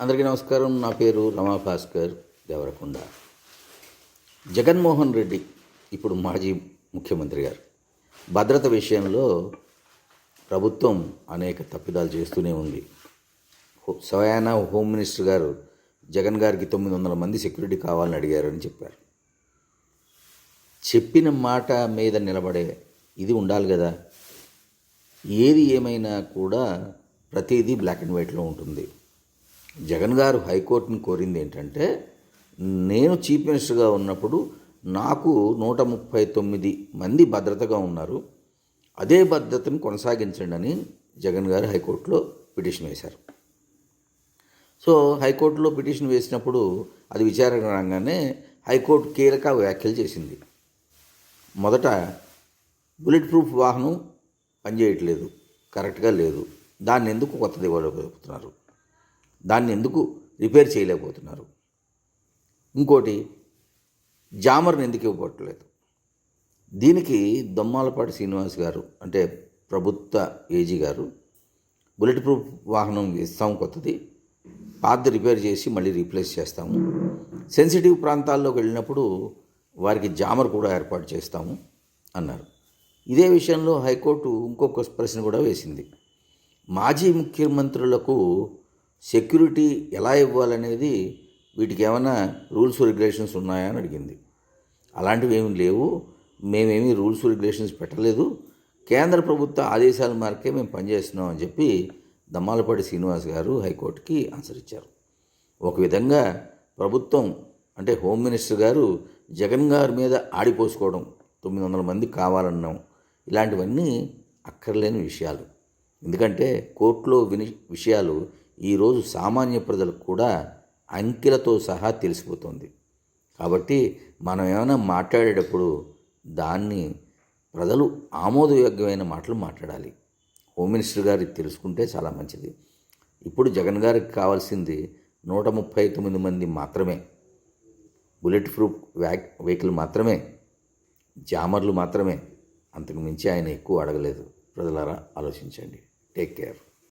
అందరికీ నమస్కారం. నా పేరు రమాభాస్కర్ దేవరకొండ. జగన్మోహన్ రెడ్డి ఇప్పుడు మాజీ ముఖ్యమంత్రి గారు. భద్రత విషయంలో ప్రభుత్వం అనేక తప్పిదాలు చేస్తూనే ఉంది. హో- స్వయానా హోమ్ మినిస్టర్ గారు జగన్ గారికి తొమ్మిది వందల మంది సెక్యూరిటీ కావాలని అడిగారని చెప్పారు. చెప్పిన మాట మీద నిలబడే ఇది ఉండాలి కదా. ఏది ఏమైనా కూడా ప్రతిదీ బ్లాక్ అండ్ వైట్లో ఉంటుంది. జగన్ గారు హైకోర్టుని కోరింది ఏంటంటే నేను చీఫ్ మినిస్టర్గా ఉన్నప్పుడు నాకు నూట ముప్పై తొమ్మిది మంది భద్రతగా ఉన్నారు. అదే భద్రతను కొనసాగించండి అని జగన్ గారు హైకోర్టులో పిటిషన్ వేశారు. సో హైకోర్టులో పిటిషన్ వేసినప్పుడు అది విచారణ రాగానే హైకోర్టు కీలక వ్యాఖ్యలు చేసింది. మొదట బుల్లెట్ ప్రూఫ్ వాహనం పనిచేయట్లేదు కరెక్ట్గా లేదు. దాన్ని ఎందుకు కొత్తది ఇవ్వలేకపోతున్నారు దాన్ని ఎందుకు రిపేర్ చేయలేకపోతున్నారు? ఇంకోటి జామర్ని ఎందుకు ఇవ్వబట్టలేదు దీనికి దొమ్మాలపాటి శ్రీనివాస్ గారు అంటే ప్రభుత్వ ఏజీ గారు బుల్లెట్ ప్రూఫ్ వాహనం ఇస్తాం కొత్తది పాత రిపేర్ చేసి మళ్ళీ రీప్లేస్ చేస్తాము. సెన్సిటివ్ ప్రాంతాల్లోకి వెళ్ళినప్పుడు వారికి జామర్ కూడా ఏర్పాటు చేస్తాము అన్నారు. ఇదే విషయంలో హైకోర్టు ఇంకొక ప్రశ్న కూడా వేసింది. మాజీ ముఖ్యమంత్రులకు సెక్యూరిటీ ఎలా ఇవ్వాలనేది వీటికి ఏమైనా రూల్స్ రెగ్యులేషన్స్ ఉన్నాయా అని అడిగింది. అలాంటివి ఏమి లేవు. మేమేమీ రూల్స్ రెగ్యులేషన్స్ పెట్టలేదు. కేంద్ర ప్రభుత్వ ఆదేశాల మేరకే మేము పనిచేస్తున్నాం అని చెప్పి దమ్మాలపాటి శ్రీనివాస్ గారు హైకోర్టుకి ఆన్సర్ ఇచ్చారు. ఒక విధంగా ప్రభుత్వం అంటే హోమ్ మినిస్టర్ గారు జగన్ గారి మీద ఆడిపోసుకోవడం తొమ్మిది వందల మంది కావాలన్నాం ఇలాంటివన్నీ అక్కర్లేని విషయాలు. ఎందుకంటే కోర్టులో విని విషయాలు ఈరోజు సామాన్య ప్రజలకు కూడా అంకెలతో సహా తెలిసిపోతుంది. కాబట్టి మనం ఏమైనా మాట్లాడేటప్పుడు దాన్ని ప్రజలు ఆమోదయోగ్యమైన మాటలు మాట్లాడాలి. హోమ్ మినిస్టర్ గారికి తెలుసుకుంటే చాలా మంచిది. ఇప్పుడు జగన్ గారికి కావాల్సింది నూట ముప్పై తొమ్మిది మంది మాత్రమే. బుల్లెట్ ప్రూఫ్ వ్యాక్ వెహికల్ మాత్రమే. జామర్లు మాత్రమే. అంతకు మించి ఆయన ఎక్కువ అడగలేదు. ప్రజలారా ఆలోచించండి. Take care.